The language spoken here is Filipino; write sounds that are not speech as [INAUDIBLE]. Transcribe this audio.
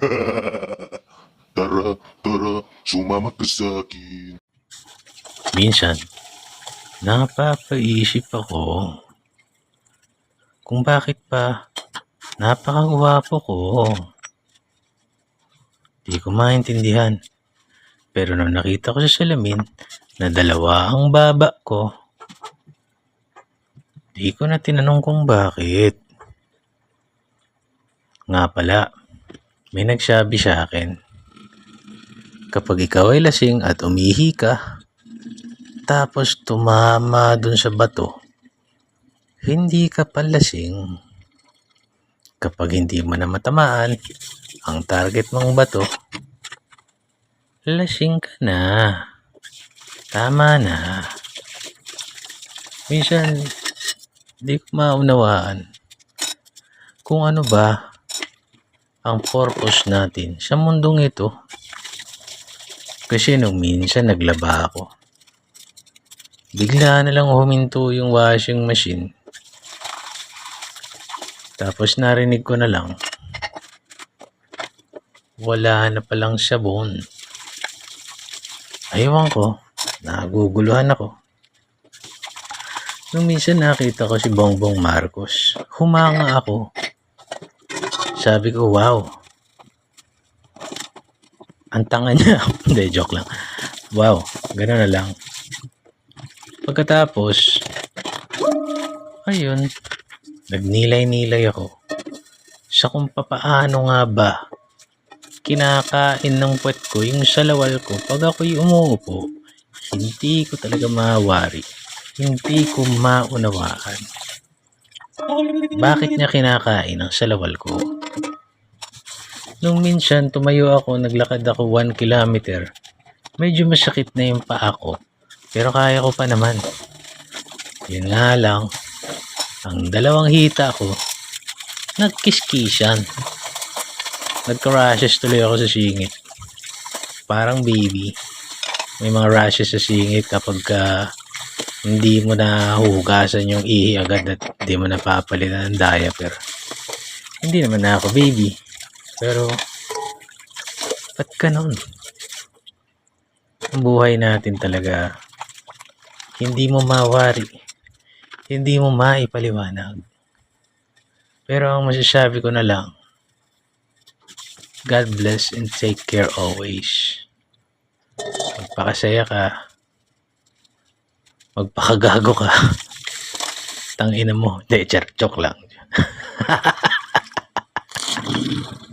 [LAUGHS] tara, tara, sumama ka sa akin. Minsan, napapaisip ako kung bakit pa napakagwapo ko. Di ko maintindihan. Pero nung nakita ko sa salamin na dalawa ang baba ko, di ko na tinanong kung bakit. Nga pala, may nagsabi sa akin, kapag ikaw ay lasing at umihi ka, tapos tumama dun sa bato, hindi ka palasing. Kapag hindi mo na matamaan ang target mong bato, lasing ka na. Tama na. Minsan, di ko maunawaan kung ano ba ang purpose natin sa mundong ito. Kasi nung minsan naglaba ako, bigla na lang huminto yung washing machine. Tapos narinig ko na lang, wala na palang sabon. Aywan ko, naguguluhan ako. Nung minsan nakita ko si Bongbong Marcos, humanga ako. Sabi ko, wow. Ang tanga niya. [LAUGHS] Hindi, joke lang. Wow, gano'n na lang. Pagkatapos, ayun, nagnilay-nilay ako sa kung papaano nga ba kinakain ng puwet ko yung salawal ko pag ako'y umuupo. Hindi ko talaga mawari. Hindi ko maunawaan. Bakit niya kinakain ang salawal ko? Nung minsan tumayo ako, naglakad ako 1 kilometer. Medyo masakit na yung paa ko. Pero kaya ko pa naman. Yun nga lang, ang dalawang hita ko, nagkiskisan. Nagka-rashes tuloy ako sa singit. Parang baby. May mga rashes sa singit kapag ka hindi mo na hugasan yung ihi agad at hindi mo na papalitan ng diaper. Hindi naman na ako baby. Pero, ba't ganon? Ang buhay natin talaga, hindi mo mawari, hindi mo maipaliwanag. Pero ang masasabi ko na lang, God bless and take care always. Magpakasaya ka, magpakagago ka. [LAUGHS] Tangina mo. Hindi, joke lang. [LAUGHS]